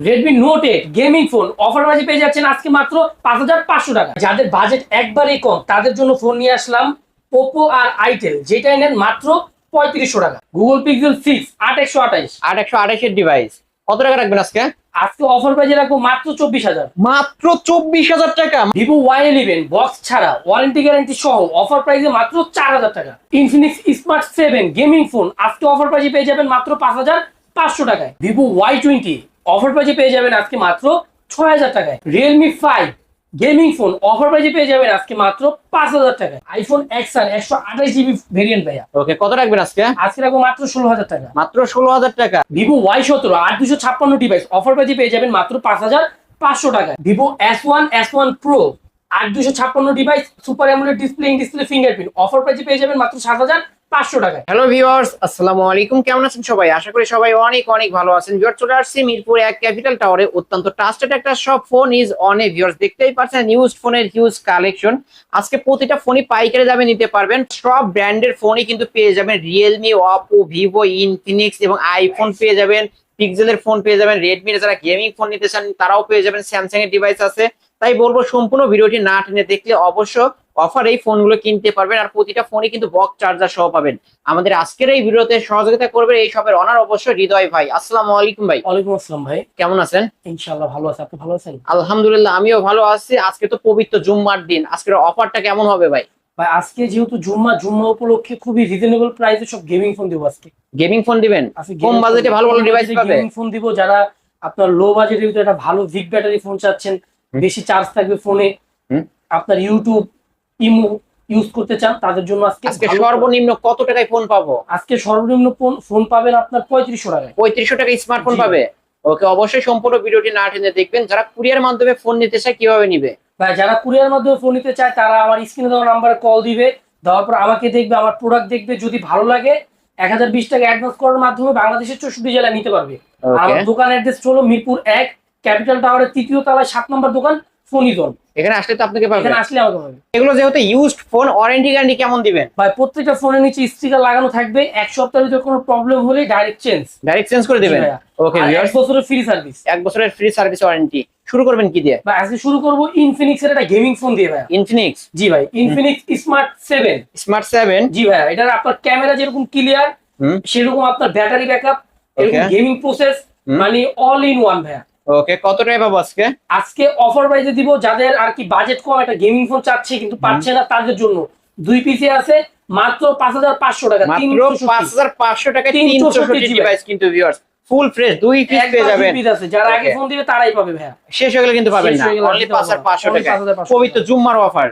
Redmi note eight gaming phone offer বাজে পেয়ে যাচ্ছেন আজকে মাত্র পাঁচ হাজার পাঁচশো টাকা। যাদের বাজেট একবারেই কম তাদের জন্য ফোন নিয়ে আসলাম ওপো আর আইটেল যেটাই নেন মাত্র পঁয়ত্রিশশো টাকা। গুগল পিক্সেল সিক্স আট একশো আঠাইশ আট একশো আঠাশের ডিভাইস কত টাকা রাখবেন আজকে? আজকে অফার বাজে রাখব মাত্র চব্বিশ হাজার। মাত্র চব্বিশ হাজার টাকা। ভিভো ওয়াই ইলেভেন বক্স ছাড়া ওয়ারেন্টি গ্যারান্টি সহ অফার প্রাইসে মাত্র চার হাজার টাকা। Infinix smart seven gaming phone আজকে অফার প্রাইসে পেয়ে যাবেন মাত্র পাঁচ হাজার পাঁচশো টাকায়। ভিভো ওয়াই টোয়েন্টি অফার প্রাইজে পেয়ে যাবেন আজকে মাত্র ছয় হাজার টাকায়। Realme five gaming phone offer প্রাইজে পেয়ে যাবেন আজকে মাত্র পাঁচ হাজার টাকায়। আইফোন এক্স আর একশো আঠাশ জিবি ভেরিয়েন্ট ভাইয়া। ওকে কত রাখবেন আজকে? আজকে রাখব মাত্র ষোলো হাজার টাকা। মাত্র ষোলো হাজার টাকা। ভিভো ওয়াই সতেরো আট দুশো ছাপ্পান্ন ডিভাইস অফার প্রাইজে পেয়ে যাবেন মাত্র পাঁচ হাজার পাঁচশো টাকা Vivo S one S one pro আট দুশো ছাপ্পান্ন device super AMOLED display display fingerprint offer প্রাইসে পেয়ে যাবেন মাত্র সাত হাজার পাঁচশো টাকায়। হ্যালো ভিউয়ার্স আসসালামু আলাইকুম। কেমন আছেন সবাই? আশা করি সবাই অনেক অনেক ভালো আছেন। ভিউয়ার চলে আসছি মিরপুর এক ক্যাপিটাল টাওয়ারে অত্যন্ত ট্রাস্টেড একটা সব phone is on a viewers দেখতেই পাচ্ছেন ইউজ ফোনের হিউজ কালেকশন আজকে প্রতিটা ফোনই পাইকারি দামে নিতে পারবেন। সব ব্র্যান্ডের ফোনই কিন্তু পেয়ে যাবেন রিয়েলমি অপো ভিভো ইনফিনিক্স এবং আইফোন পেয়ে যাবেন। পিক্সেলের ফোন পেয়ে যাবেন। রেডমির যারা গেমিং ফোন নিতে চান, তারাও পেয়ে যাবেন। স্যামসাং এর ডিভাইস আছে। তাই বলব সম্পূর্ণ ভিডিওটি না টেনে দেখলে অবশ্য অফার এই ফোনগুলো কিনতে পারবেন আর প্রতিটা ফোনই কিন্তু বক্স চার্জার সহ পাবেন। আমাদের আজকের এই ভিডিওতে সহযোগিতা করবে এই সবের অনার অবশ্য হৃদয় ভাই। আসসালামু আলাইকুম ভাই। ওয়ালাইকুম আসসালাম ভাই। কেমন আছেন? ইনশাল্লাহ ভালো আছে। আপনি ভালো আছেন? আলহামদুলিল্লাহ আমিও ভালো আছি। আজকে তো পবিত্র জুম্মার দিন। আজকের অফারটা কেমন হবে ভাই? ভাই আজকে যেহেতু জুম্মা জুম্মা উপলক্ষে খুবই রিজনেবল প্রাইসে সব গেমিং ফোন দেবো আজকে। গেমিং ফোন দিবেন? কম বাজেটে ভালো ভালো ডিভাইস পাবে? গেমিং ফোন দিব যারা আপনার লো বাজেটের ভিতরে একটা ভালো বিগ ব্যাটারি ফোন চাচ্ছেন। বেশি চার্জ থাকবে ফোনে আপনার ইউটিউব ইমো ইউজ করতে চান তাদের জন্য আজকে সর্বনিম্ন কত টাকায় ফোন পাবো? আজকে সর্বনিম্ন ফোন পাবেন আপনার পঁয়ত্রিশশো টাকায়। পঁয়ত্রিশশো টাকা স্মার্টফোন পাবে? ওকে অবশ্যই সম্পূর্ণ ভিডিওটি না টেনে দেখবেন। যারা কুরিয়ার মাধ্যমে ফোন নিতে চায় কীভাবে নিবে? ভাই যারা কুরিয়ার মাধ্যমে ফোন নিতে চায় তারা আমার স্ক্রিনে দেওয়া নাম্বারে কল দিবে। দেওয়ার পর আমাকে দেখবে আমার প্রোডাক্ট দেখবে। যদি ভালো লাগে এক হাজার বিশ টাকা অ্যাডভান্স করার মাধ্যমে বাংলাদেশের চৌষট্টি জেলায় নিতে পারবে। আমার দোকান অ্যাড্রেস হলো মিরপুর এক ক্যাপিটাল টাওয়ারের তৃতীয় তলায় সাত নম্বর দোকান ফোনিজন এখানে আসলে তো আপনাকে পাবেন এখানে আসলে আমাকে পাবে এগুলো যেহেতু ইউজড ফোন ওয়ারেন্টি গ্যারান্টি কেমন দিবেন? ভাই প্রত্যেকটা ফোনের নিচে স্টিকার লাগানো থাকবে। এক সপ্তাহের ভিতরে কোনো প্রবলেম হলে ডাইরেক্ট চেঞ্জ ডাইরেক্ট চেঞ্জ করে দিবেন? ওকে এক বছরের ফ্রি সার্ভিস এক বছরের ফ্রি সার্ভিস ওয়ারেন্টি শুরু করবেন কি দিয়ে? ভাই আজকে শুরু করব ইনফিনিক্স এর একটা গেমিং ফোন দিয়ে ভাই ইনফিনিক্স জি ভাই Infinix smart seven smart seven জি ভাই এটার আপনার ক্যামেরা যেরকম ক্লিয়ার সেরকম আপনার ব্যাটারি ব্যাকআপ এরকম গেমিং প্রসেস মানে অল ইন ওয়ান ভাইয়া। ওকে কত টাকা পাবো আজকে? আজকে অফার প্রাইসে দিব যাদের আর কি বাজেট কম একটা গেমিং ফোন চাচ্ছে কিন্তু পাচ্ছে না তাদের জন্য। দুই পিসে আছে মাত্র পাঁচ হাজার পাঁচশো টাকা মাত্র পাঁচ হাজার পাঁচশো টাকা তিনশো ডিভাইস কিন্তু ভিউয়ার্স ফুল ফ্রেশ দুই পিস পেয়ে যাবেন। যারা আগে ফোন দিবে তারাই পাবে ভাইয়া। শেষ হয়ে গেলে কিন্তু পাবেন না। অনলি দিতে পাঁচ হাজার পারব না। পাঁচশো Only টাকা 5,500 পবিত্র জুম্মার অফার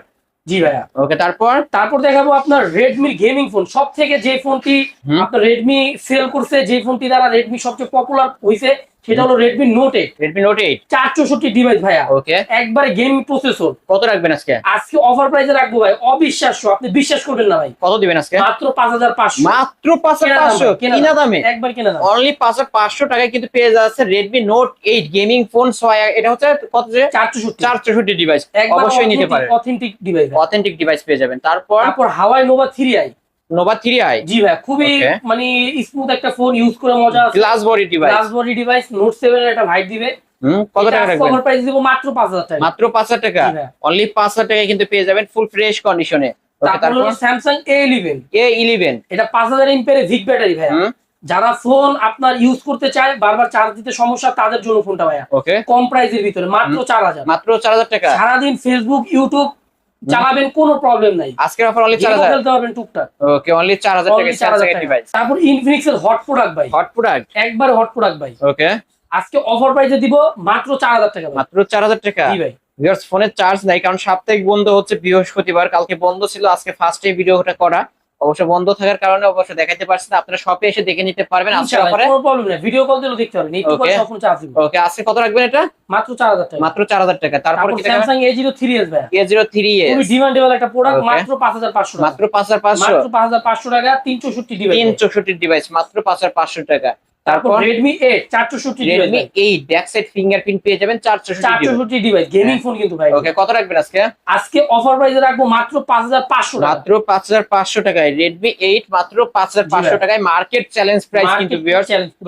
জি ভাইয়া। ওকে তারপর? তারপর দেখাবো আপনার রেডমির গেমিং ফোন সব থেকে যে ফোনটি। আপনার রেডমি সেল করছে যে ফোনটি দ্বারা রেডমি সবচেয়ে পপুলার হয়েছে সেটা হলো Redmi note eight Redmi note eight চার চৌষট্টি ডিভাইস ভাইয়া। ওকে একবারে গেম প্রসেসর কত রাখবেন আজকে? আজকে অফার প্রাইসে রাখব ভাই। অবিশ্বাস্য আপনি বিশ্বাস করবেন না ভাই। কত দিবেন আজকে? মাত্র পাঁচ হাজার পাঁচশো। মাত্র পাঁচ হাজার কেনা দাম পাঁচশো। ভাই, কেনা কিনা দামে। একবার কেনা দাম। অনলি পাঁচ হাজার পাঁচশো টাকায় কিন্তু পেয়ে যাচ্ছে Redmi note eight gaming phone ছয় এটা হচ্ছে কত যে? চার চৌষট্টি। চার চৌষট্টি ডিভাইস অবশ্যই নিতে পারেন। অথেন্টিক ডিভাইস অথেন্টিক ডিভাইস পেয়ে যাবেন। তারপর? তারপর Huawei nova three i nova three i জি ভাই খুবই মানে স্মুথ একটা ফোন ইউজ করে মজা আছে। Glass body device glass body device note seven এর একটা ভাইট দিবে। কত টাকা রাখবেন? প্রাইস দিব মাত্র পাঁচ হাজার টাকা। মাত্র পাঁচ হাজার টাকা? অনলি টাকায় কিন্তু পেয়ে যাবেন ফুল ফ্রেশ কন্ডিশনে তারপর Samsung A eleven A eleven এটা ভিক ব্যাটারি যারা ফোন আপনার ইউজ করতে চায় বারবার চার্জ দিতে সমস্যা তাদের জন্য ফোনটা ভাইয়া। কম প্রাইসের ভিতরে মাত্র চার হাজার। মাত্র চার হাজার টাকা? সারাদিন ফেসবুক ইউটিউব চালাবেন কোনো প্রবলেম নাই। আজকের অফার অনলি চার গেমও হাজার। খেলতে পারবেন টুকটাক। ওকে অনলি চার হাজার টাকা Only 4,000 স্যামসাং এর ডিভাইস তারপর ইনফিনিক্স এর হট প্রোডাক্ট ভাই। হট প্রোডাক্ট একবার হট প্রোডাক্ট ভাই। ওকে আজকে অফার প্রাইসে দিব মাত্র চার হাজার টাকা মাত্র চার হাজার টাকা? জি ভাই। ভিউয়ার্স ফোনের চার্জ নাই কারণ সাপ্তাহিক বন্ধ হচ্ছে বৃহস্পতিবার। কালকে বন্ধ ছিল আজকে ফার্স্ট ফার্স্টে ভিডিওটা করা। অবশ্য বন্ধ থাকার কারণে অবশ্যই দেখাতে পারছি না। আপনারা শপে এসে দেখে নিতে পারবেন আজকে অফারে কোনো প্রবলেম নাই। ভিডিও কল দিলেও দেখতে পারবেন. চার্জ দিব ওকে আজকে কত রাখবেন এটা? মাত্র চার হাজার টাকা। মাত্র চার হাজার টাকা। তারপর কি ভাই খুবই ডিমান্ডেবল একটা প্রোডাক্ট মাত্র টাকা। মাত্র টাকা তিন চৌষট্টি ডিভাইস তিন চৌষট্টি ডিভাইস মাত্র পাঁচ হাজার পাঁচশো টাকা। তারপর রেডমি এইট চার চৌষট্টি এইট ব্যাক সাইড ফিঙ্গারপ্রিন্ট পেয়ে যাবেন চার চার চৌষট্টি চৌষট্টি ডিভাইস গেমিং ফোন কিন্তু ভাই। ওকে কত রাখবেন আজকে? আজকে অফার প্রাইসে রাখব মাত্র পাঁচ হাজার পাঁচশো টাকা। মাত্র পাঁচ হাজার পাঁচশো টাকায়। রেডমি এইট মাত্র পাঁচ হাজার জি পাঁচশো ভাই। টাকায়। মার্কেট চ্যালেঞ্জ প্রাইস কিন্তু পুরো।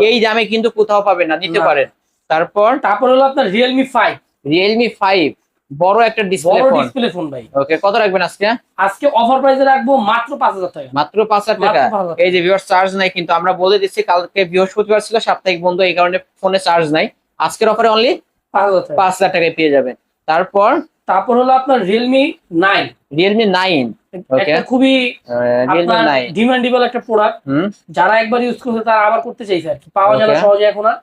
এই দামে কিন্তু কোথাও পাবেন না নিতে পারেন। তারপর? তারপর হলো আপনার রিয়েলমি ফাইভ রিয়েলমি ফাইভ বড় একটা ডিসপ্লে বড় ফোন ডিসপ্লে ফোন ভাই। ওকে কত রাখবেন আজকে? আজকে অফার প্রাইসে রাখব মাত্র পাঁচ হাজার টাকা। মাত্র পাঁচ হাজার টাকা? মাত্র 5,000 এই যে ভিউয়ার চার্জ নাই কিন্তু আমরা বলে দিচ্ছি কালকে বৃহস্পতিবার ছিল সাপ্তাহিক বন্ধ এই কারণে ফোনে চার্জ নাই। আজকের অফারে অনলি পাঁচ হাজার টাকা। পাঁচ হাজার টাকায় পেয়ে যাবেন। তারপর? তারপর হলো আপনার নাইন রিয়েলমি নাইন Okay. একটা খুবই আপনার নাইন ডিমান্ডেবল একটা প্রোডাক্ট যারা একবার ইউজ করছে তারা আবার করতে চাইছে আর কি। পাওয়া যায় Okay. সহজে এখন আর।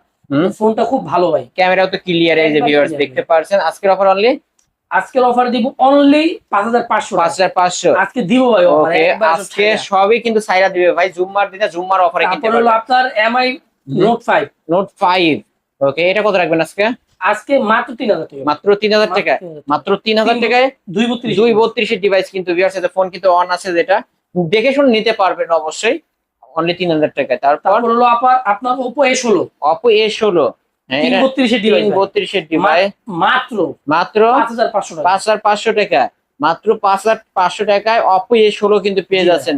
ফোনটা খুব ভালো ভাই। ক্যামেরাও তো ক্লিয়ার এই যে ভিউয়ার্স দেখতে পারছেন। আজকের অফার অনলি আজকের অফার দিব অনলি পাঁচ হাজার পাঁচশো পাঁচ হাজার পাঁচশো। আজকে দিব ভাই আজকে সবই কিন্তু সাইরা দিবে ভাই জুম্মার দিনে জুম্মার অফারে কিনতে হলো আপনার MI note five note five okay এটা কত রাখবেন আজকে? আজকে মাত্র তিন হাজার টাকা। মাত্র তিন হাজার টাকা। মাত্র তিন হাজার টাকায় দুই বত্রিশ। দুই বত্রিশের ডিভাইস কিন্তু ফোন কিন্তু অন আছে যেটা। দেখে শুনে নিতে পারবেন অবশ্যই। অনলি তিন হাজার টাকায়। তারপর? তারপর হলো আপনার আপনার ওপো এ ষোলো। অপো এ ষোলো। মাত্র মাত্র পাঁচ হাজার পাঁচশো টাকা। মাত্র পাঁচ হাজার পাঁচশো টাকায় অপো এ ষোলো কিন্তু পেয়ে যাচ্ছেন।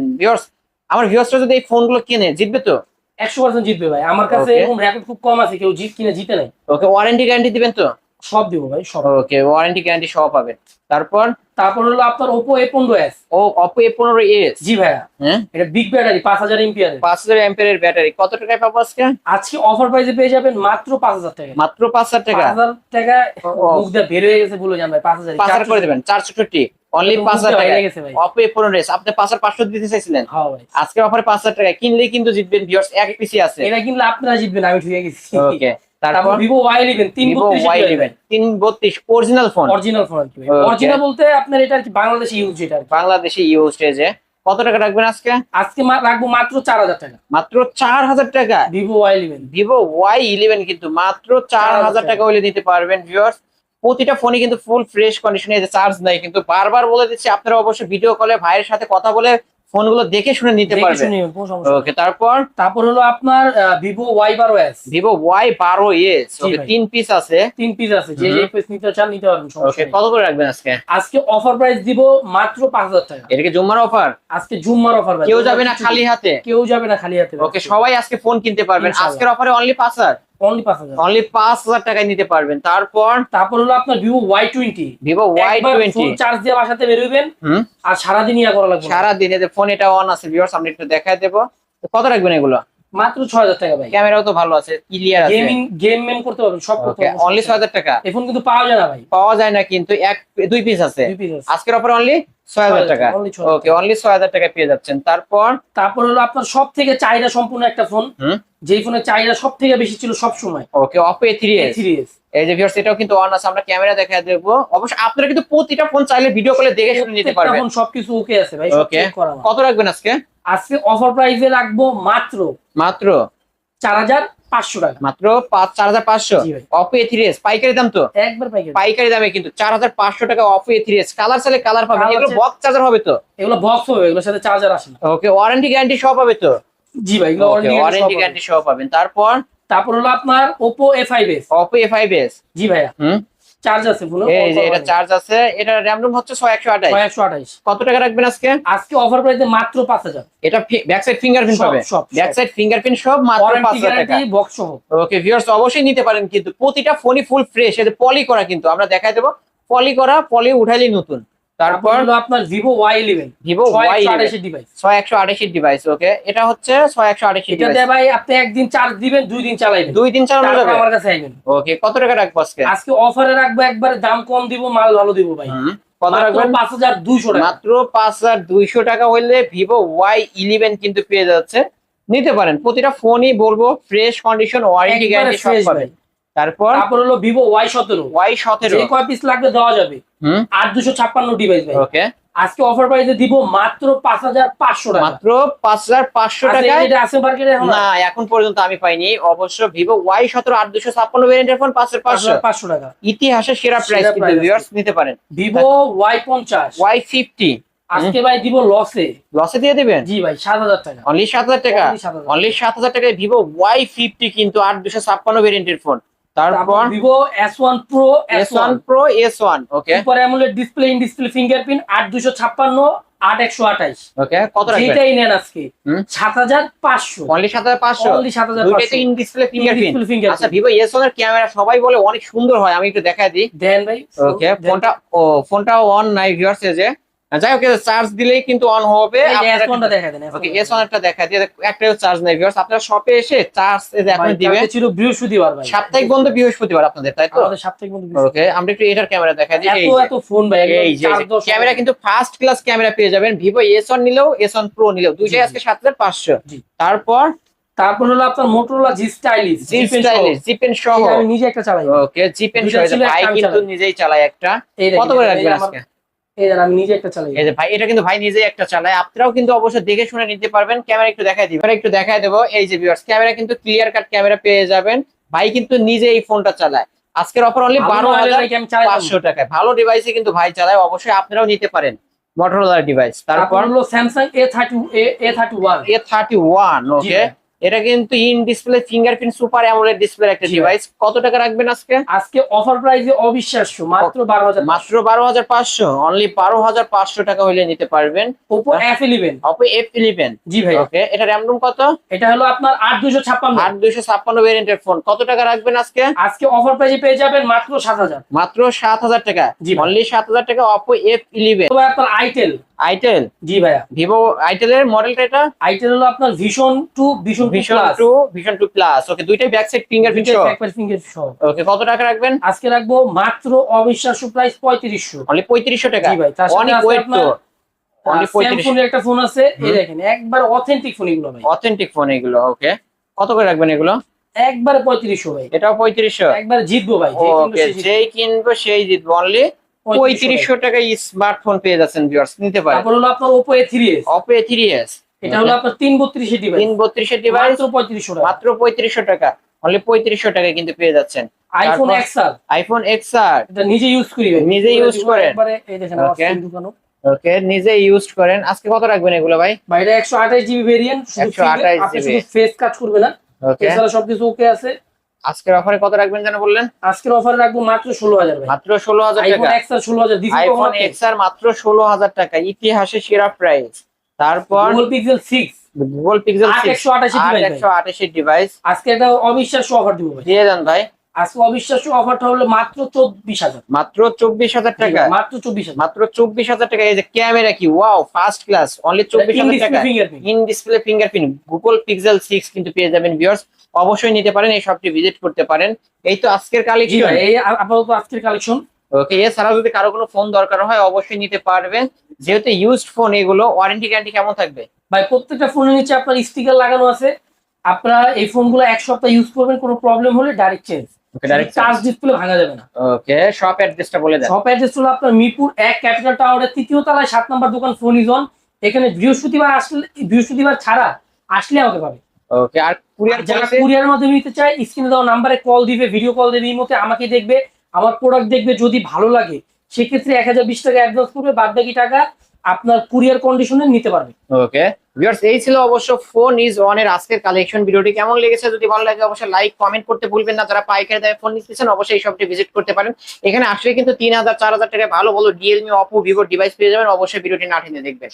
আমার যদি এই ফোনগুলো কিনে জিতবে তো? একশো পার্সেন্ট জিতবে ভাই। আমার কাছে এরকম খুব কম আছে কেউ জিত কিনে জিতে নাই। ওকে ওয়ারেন্টি গ্যারান্টি দিবেন তো? সব দিব ভাই সব। ওকে ওয়ারেন্টি গ্যারান্টি সহ পাবেন। তারপর তারপর হলো আপনার ওপো এ পনেরো এস ও অপো এ পনেরো এস জি ভাইয়া। হ্যাঁ? এটা বিগ ব্যাটারি পাঁচ হাজার এমপিয়ারের পাঁচ হাজার অ্যাম্পিয়ারের ব্যাটারি কত টাকায় পাবো আজকে? আজকে অফার প্রাইসে পেয়ে যাবেন মাত্র পাঁচ হাজার টাকা মাত্র পাঁচ হাজার টাকা? পাঁচ হাজার টাকা। মুখ দিয়ে বের হয়ে গেছে বলে জান ভাই পাঁচ হাজার। পাঁচ হাজার করে দেবেন চারশো ফিফটি অনলি একদম পাঁচ হাজার বুঝতে টাকা ভাই। অপো পনেরো এস আপনি পাঁচ হাজার পাঁচশো দিতে চাইছিলেন? হ্যাঁ আজকের অফারে পাঁচ হাজার টাকা কিনলে কিন্তু জিতবেন ভিউয়ার্স এক পিসি আছে। এটা কিনলে আপনারা জিতবেন আমি ঠিক গেছি। ওকে তারপর তারপর? ভিভো ওয়াই ইলেভেন তিন ভিভো ওয়াই ইলেভেন তিন বত্রিশ অরিজিনাল ফোন অরিজিনাল ফোন আর কি Okay. অরিজিনাল বলতে আপনার এটা কি বাংলাদেশে ইউজ এটা বাংলাদেশে ইউজ যে কত টাকা রাখবেন আজকে? আজকে রাখব মাত্র চার হাজার টাকা। মাত্র চার হাজার টাকা? Vivo Y eleven Vivo Y eleven কিন্তু মাত্র চার হাজার টাকা হলে নিতে পারবেন ভিউয়ার্স প্রতিটা ফোনে কিন্তু ফুল ফ্রেশ কন্ডিশনে চার্জ নাই কিন্তু বারবার বলে দিচ্ছি আপনারা অবশ্যই ভিডিও কলে ভাইয়ের সাথে কথা বলে ফোনগুলো দেখে শুনে নিতে পারবেন। ওকে তারপর? তারপর হলো আপনার ভিভো ওয়াই বারো এস ভিভো ওয়াই বারো এস ওকে ভাই। তিন পিস আছে। তিন পিস আছে যে যে পিস নিতে চান নিতে পারবেন ওকে কত করে রাখবেন আজকে? আজকে অফার প্রাইস দিব মাত্র পাঁচ হাজার টাকা। এটা কি জুম্মার অফার আজকে জুম্মার অফার কেউ যাবে না খালি হাতে? কেউ যাবে না খালি হাতে ওকে সবাই আজকে ফোন কিনতে পারবেন। আজকের অফারে অনলি পাঁচ হাজার? অনলি পাঁচ হাজার। অনলি পাঁচ হাজার টাকায় নিতে পারবেন। তারপর? তারপর হলো আপনার Vivo Y twenty Vivo Y twenty charge দিয়ে বাসাতে বেরোবেন। হুম? আর সারাদিন ইয়া করা লাগবে। সারা দিনে যে ফোন এটা অন আছে ভিউয়ার্স আমি একটু দেখাই দেবো। কত রাখবেন এগুলো? মাত্র ছয় হাজার টাকা ভাই। ক্যামেরাও তো ভালো আছে ক্লিয়ার আছে। গেমিং গেম মেন করতে পারবেন সব করতে পারবেন অনলি ছয় হাজার টাকা। এখন কিন্তু পাওয়া যায় না ভাই। পাওয়া যায় না কিন্তু এক দুই পিস আছে। আজকের অফারে অনলি ছয় হাজার টাকা। ওকে অনলি ছয় হাজার টাকা পেয়ে যাচ্ছেন। তারপর? তারপর হলো আপনার সব থেকে চাহিদা সম্পূর্ণ একটা ফোন যেই ফোনের চাহিদা সব থেকে বেশি ছিল সব সময় okay Oppo A three S serious এই যে ভিউয়ার্স এটাও কিন্তু অন আছে আমরা ক্যামেরা দেখা অবশ্যই আপনারা কিন্তু প্রতিটা ফোন চাইলে ভিডিও কলে দেখে শুনে নিতে পারবেন। ফোন সবকিছু ওকে আছে ভাই ওকে। কত রাখবেন আজকে? আজকে অফার প্রাইসে রাখব মাত্র মাত্র? টাকা। মাত্র পাঁচ চার হাজার পাঁচশো? জি ভাই। অপো এ পাইকারি দাম তো? একবার পাইকারি। পাইকারি দামে কিন্তু চার হাজার পাঁচশো টাকা অপো এ কালার চাইলে কালার পাবেন। এগুলো বক্স চার্জার হবে তো? এগুলো বক্স হবে এগুলোর সাথে চার্জার আসে ওকে ওয়ারেন্টি গ্যারান্টি সব হবে তো? জি ভাই ওয়ারেন্টি গ্যারান্টি সব পাবেন। তারপর তারপর হলো আপনার S Oppo A five G ভাইয়া। হুম? চার্জ আছে ফোন এই যে এটা চার্জ আছে এটা র্যাম রোম হচ্ছে ছয় একশো আঠাশ। একশো আঠাইশ কত টাকা রাখবেন আজকে? আজকে অফার প্রাইসে মাত্র পাঁচ হাজার। এটা ব্যাক সাইড ফিঙ্গারপ্রিন্ট পাবে ব্যাক সাইড ফিঙ্গারপ্রিন্ট সব। মাত্র পাঁচ ওয়ারেন্টি হাজার টাকা। বক্স সহ। ওকে ভিউয়ার্স অবশ্যই নিতে পারেন কিন্তু প্রতিটা ফোনই ফুল ফ্রেশ এতে পলি করা কিন্তু আমরা দেখাই দেবো। পলি করা পলি উঠাইলেই নতুন। তারপর হলো আপনার Y eleven Vivo Y device ছয় একশো আঠাশির ডিভাইস ওকে এটা হচ্ছে ছয় একশো আঠাশির এটা ভাই আপনি একদিন চার্জ দিবেন দুই দিন চালাইবেন। দুই দিন চালানো যাবে? আমার কাছে আইবেন। ওকে কত টাকা রাখব আজকে? আজকে অফারে রাখব একবার দাম কম দিব মাল ভালো দিব ভাই। কত রাখবেন? হাজার টাকা। মাত্র পাঁচ হাজার দুইশো টাকা হইলে ভিভো ওয়াই ইলেভেন কিন্তু পেয়ে যাচ্ছে। নিতে পারেন প্রতিটা ফোনই বলব ফ্রেশ কন্ডিশন ওয়ারেন্টি গ্যারান্টি সব পাবেন। তারপর? তারপর হলো ভিভো ওয়াই সতেরো। ওয়াই সতেরো। কয় পিস লাগবে দেওয়া যাবে। আট দুশো ছাপ্পান্ন ডিভাইস ভাই। ওকে। আজকে অফার প্রাইসে দিব মাত্র পাঁচ হাজার পাঁচশো টাকা। মাত্র পাঁচ হাজার পাঁচশো আচ্ছা, এটা আছে মার্কেটে এখন? না এখন পর্যন্ত আমি পাইনি। অবশ্য ভিভো ওয়াই সতেরো আট দুশো ছাপ্পান্ন ভ্যারিয়েন্টের ফোন পাঁচ হাজার পাঁচশো। পাঁচশো টাকা। ইতিহাসের সেরা প্রাইস কিন্তু ভিউয়ার্স নিতে পারেন। ভিভো ওয়াই পঞ্চাশ। ওয়াই ফিফটি আজকে ভাই দিব লসে লসে দিয়ে দিবেন? জি ভাই সাত হাজার টাকা। অনলি সাত হাজার টাকা? Only 7,000 অনলি সাত হাজার টাকায় ভিভো ওয়াই ফিফটি কিন্তু আট দুশো ছাপ্পান্ন ভ্যারিয়েন্টের ফোন তারপর Vivo pro S one pro S one okay super AMOLED display in display fingerprint আট দুশো ছাপ্পান্ন আট একশো আঠাইশ। ওকে কত রাখবেন? যেটাই নেন আজকে হুম। সাত হাজার পাঁচশো। অনলি সাত হাজার পাঁচশো? অনলি সাত হাজার দুইটাই তো ইন ডিসপ্লে ফিঙ্গারপ্রিন্ট ফিঙ্গার আচ্ছা ভিভো এস এর ক্যামেরা সবাই বলে অনেক সুন্দর হয় আমি একটু দেখাই দিই। দেন ভাই। ওকে ফোনটা ও ফোনটা অন নাই ভিউয়ার্স যে। যাই হোক চার্জ দিলেই কিন্তু অন হবে। এই যে আপনারা S1 টা দেখা দেন ওকে এস ওয়ানটা দেখা দিয়ে একটাও চার্জ নাই ভিউয়ার্স আপনারা শপে এসে চার্জ ছিল বৃহস্পতিবার ভাই। সাপ্তাহিক বন্ধ বৃহস্পতিবার আপনাদের তাই তো? সাপ্তাহিক বন্ধু ওকে আমরা একটু এটার ক্যামেরা দেখা দিই। এত এত ফোন ভাই এই যে ক্যামেরা কিন্তু ফার্স্ট ক্লাস ক্যামেরা পেয়ে যাবেন। ভিভো এস ওয়ান নিলেও এস ওয়ান প্রো নিলেও। দুইটাই জি, আজকে জি। তারপর? তারপর হলো আপনার Motorola G stylish G stylish জিপেন সহ। আমি নিজে একটা চালাই। ওকে সহ। ভাই কিন্তু নিজেই চালায় একটা। কত করে রাখবেন আজকে? এই আমি নিজে একটা চালাই এই যে ভাই এটা কিন্তু ভাই নিজেই একটা চালায়। আপনারাও কিন্তু অবশ্যই দেখে শুনে নিতে পারবেন। ক্যামেরা একটু দেখাই দিই। একটু দেখাই দেবো। এই যে ভিউয়ার্স ক্যামেরা কিন্তু ক্লিয়ার কাট ক্যামেরা পেয়ে যাবেন। ভাই কিন্তু নিজে এই ফোনটা চালায়। আজকের অফার অনলি বারো হাজার পাঁচশো টাকায়। ভালো ডিভাইসে কিন্তু ভাই চালায়। অবশ্যই আপনারাও নিতে পারেন মোটরোলার ডিভাইস তারপর হলো Samsung A thirty A thirty one A thirty one okay. এটা কিন্তু in display fingerprint super AMOLED display একটা ডিভাইস কত টাকা রাখবেন আজকে? আজকে অফার প্রাইসে অবিশ্বাস্য মাত্র বারো হাজার মাত্র বারো হাজার পাঁচশো অনলি বারো হাজার পাঁচশো টাকা হইলে নিতে পারবেন। ইলেভেন অপো এফ ইলেভেন জি ভাই ওকে এটা র্যাম রুম কত? এটা হলো আপনার আট দুশো ছাপ্পান্ন। আট দুইশো ছাপ্পান্ন ভেরিয়েন্টের ফোন কত টাকা রাখবেন আজকে? আজকে অফার প্রাইসে পেয়ে যাবেন মাত্র সাত হাজার। মাত্র সাত হাজার টাকা। জি অনলি সাত হাজার টাকা অপো এফ ইলেভেন তবে আপনার আইটেল আইটেল জি ভাইয়া। ভিভো আইটেলের মডেলটা এটা? আইটেল হলো আপনার vision two vision vision two vision two plus okay দুইটাই ব্যাক সাইড ফিঙ্গারপ্রিন্ট সহ। ফিঙ্গার সহ। ওকে কত টাকা রাখবেন? আজকে রাখব মাত্র অবিশ্বাস্য প্রাইস পঁয়ত্রিশশো। অনলি পঁয়ত্রিশশো টাকা? জি ভাই অনেক ওয়েট তো অনলি পঁয়ত্রিশ স্যামসুং একটা ফোন আছে এই দেখেন একবার অথেন্টিক ফোন এগুলো ভাই। অথেন্টিক ফোন এগুলো ওকে কত করে রাখবেন এগুলো? একবারে পঁয়ত্রিশশো ভাই। এটাও পঁয়ত্রিশশো? একবার জিতবো ভাই যেই কিনবো সেই জিতবো। অনলি 3500 পঁয়ত্রিশশো টাকা স্মার্টফোন পেয়ে যাচ্ছেন ভিউয়ার্স নিতে পারেন। তারপর হলো আপনার এস অপো এ থ্রি এটা হলো আপনার তিন বত্রিশের ডিভাইস তিন বত্রিশের ডিভাইস মাত্র পঁয়ত্রিশশো টাকা। মাত্র পঁয়ত্রিশশো টাকা। অনলি পঁয়ত্রিশশো টাকা কিন্তু পেয়ে যাচ্ছেন। আইফোন আর আইফোন আর এটা নিজে ইউজ করি নিজে use করেন? একবারে এই দেখেন আমার. ফোন ওকে নিজে ইউজ করেন। আজকে কত রাখবেন এগুলো ভাই? ভাই এটা একশো আঠাশ জিবি ভেরিয়েন্ট 128 আপনি GB শুধু ফেস কাজ করবে না। ওকে এছাড়া সবকিছু ওকে আছে। আজকের অফারে কত রাখবেন যেন বললেন? আজকের অফারে রাখব মাত্র ষোলো হাজার মাত্র ষোলো হাজার টাকা ষোলো হাজার আইফোন এক্স আর মাত্র ষোলো হাজার টাকা। ইতিহাসে সেরা প্রাইস তারপর Google Pixel six Google Pixel একশো আঠাশের ডিভাইস আজকে একটা অবিশ্বাস্য অফার দিব ভাই। দিয়ে দেন ভাই। আজকে অবিশ্বাস্য অফারটা হলো মাত্র চব্বিশ হাজার। মাত্র চব্বিশ হাজার টাকা? মাত্র চব্বিশ মাত্র চব্বিশ হাজার টাকা। এই যে ক্যামেরা কি? ওয়াও ফার্স্ট ক্লাস অনলি চব্বিশ হাজার টাকা। In display fingerprint Google Pixel six কিন্তু পেয়ে যাবেন ভিউয়ার্স অবশ্যই নিতে পারেন এই শপটি ভিজিট করতে পারেন। এই তো আজকের কালেকশন এই আপাতত আজকের কালেকশন ওকে এছাড়াও যদি কারও কোনো ফোন দরকার হয় অবশ্যই নিতে পারবেন। যেহেতু ইউজড ফোন এগুলো ওয়ারেন্টি গ্যারান্টি কেমন থাকবে? ভাই প্রত্যেকটা ফোনের নিচে আপনার স্টিকার লাগানো আছে। আপনারা এই ফোনগুলো এক সপ্তাহ ইউজ করবেন কোনো প্রবলেম হলে direct change okay direct charge display ভাঙা যাবে না। ওকে শপ অ্যাড্রেসটা বলে দেন। শপ অ্যাড্রেস হলো আপনার মিরপুর ক্যাপিটাল টাওয়ারের তৃতীয় তলায় সাত নম্বর দোকান এখানে বৃহস্পতিবার আসলে বৃহস্পতিবার ছাড়া আসলে আমাকে পাবে। ওকে আর কুরিয়ার যারা কুরিয়ার মাধ্যমে নিতে চায় স্ক্রিনে দেওয়া নাম্বারে কল দিবে ভিডিও কল দেবে এই মতে আমাকে দেখবে। আমার প্রোডাক্ট দেখবে যদি ভালো লাগে সেক্ষেত্রে এক হাজার বিশ টাকা অ্যাডভান্স করবে বাদ বাকি টাকা আপনার কুরিয়ার কন্ডিশনে নিতে পারবে। ওকে ভিউয়ার্স, এই ছিল অবশ্য ফোন ইজ ওয়ানের আজকের কালেকশন ভিডিওটি কেমন লেগেছে, যদি ভালো লাগে, অবশ্যই লাইক কমেন্ট করতে ভুলবেন না। যারা পাইকারি দামে ফোন নিচ্ছেন অবশ্যই এই শপটি ভিজিট করতে পারেন। এখানে আসলে কিন্তু তিন হাজার, চার হাজার টাকা ভালো ভালো রিয়েলমি অপো ভিভো ডিভাইস পেয়ে যাবেন। অবশ্যই ভিডিওটি না টেনে দেখবেন।